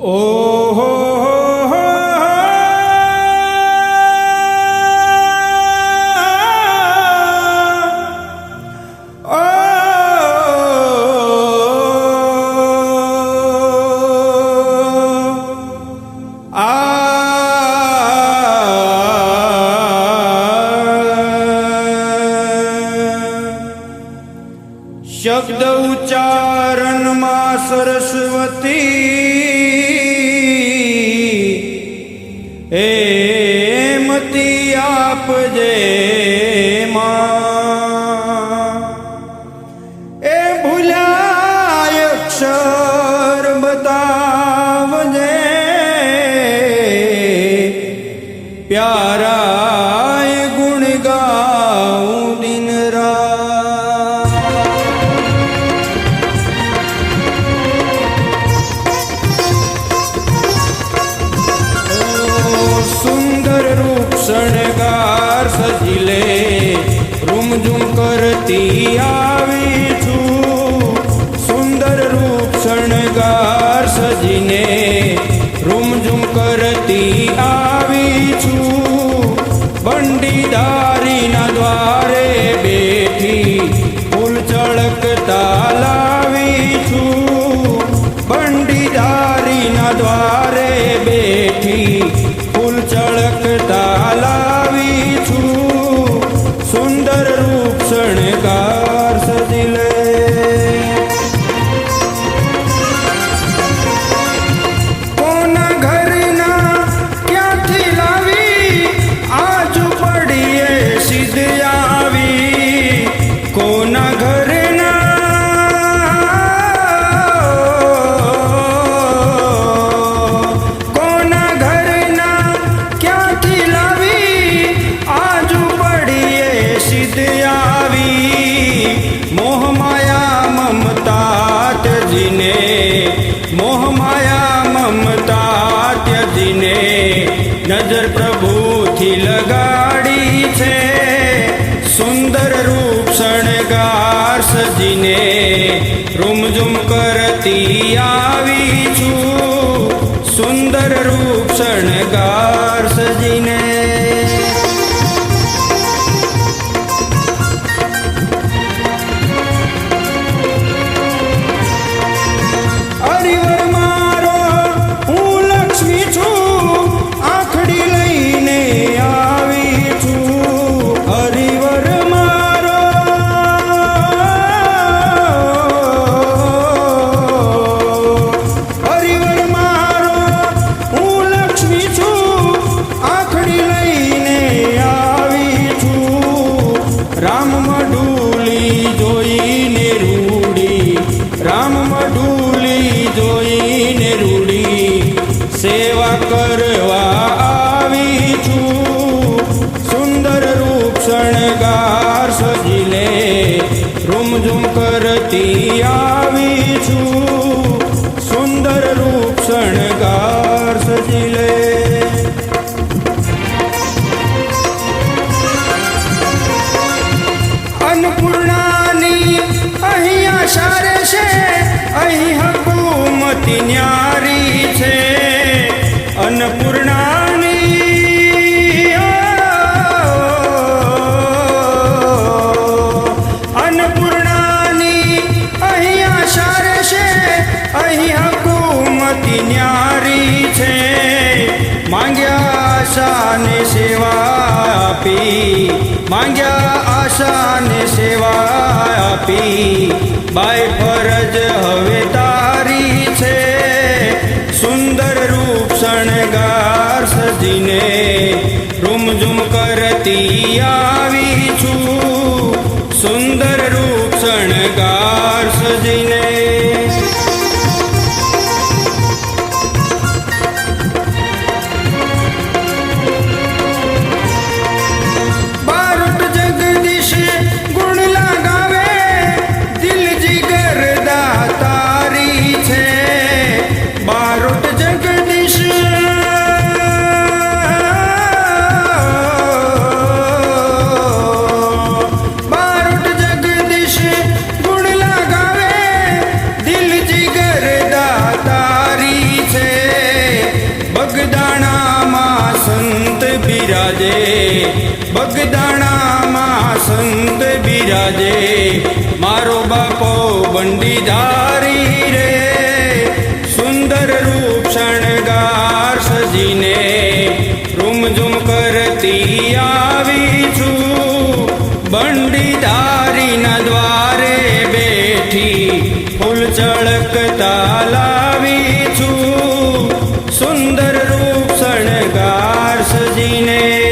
ઓહો શબ્દ ઉચ્ચારણમાં સરસ્વતી આપજે એ ભૂલાય અક્ષર બતાવજે. પ્યારાય ગુણ ગાઉં દિન સુંદર રૂપ શણગાર છું. સુંદર રૂપ શણગાર સજીને રૂમઝુમ કરતી આવી છું. બંડીદારીના દ્વારે બેઠી ફૂલ ચળકતા આવી. મોહમાયા મમતા ત્યજીને મોહમાયા મમતા ત્યજીને નજર પ્રભુથી લગાડી છે. સુંદર રૂપ શણગાર સજીને રૂમઝુમ કરતી આવી છું. સુંદર રૂપ શણગાર સજીને સેવા કરવા આવી છું. સુંદર રૂપ શણગાર સજીલે રૂમઝુમ કરતી આવી છું. સુંદર રૂપ શણગાર સજીલે. અન્નપૂર્ણાની અહીંયા સારે છે અહીં હકુમતી ન્યારી હકુમતી ન્યારી છે. માંગ્યા આશાને સેવા આપી. માંગ્યા આશાને સેવા આપી. બાય ફરજ હવે તારી છે. સુંદર રૂપ શણગાર સજીને રૂમઝુમ કરતી આવી છું. સુંદર રૂપ શણગાર સજીને બગદાણામાં સંત બિરાજે, બગદાણામાં સંત બિરાજે, મારો બાપો બંડીધારી રે, સુંદર રૂપ શણગાર સજીને રૂમઝુમ કરતી આવી છું. બંડીધારીના દ્વારે બે দিনে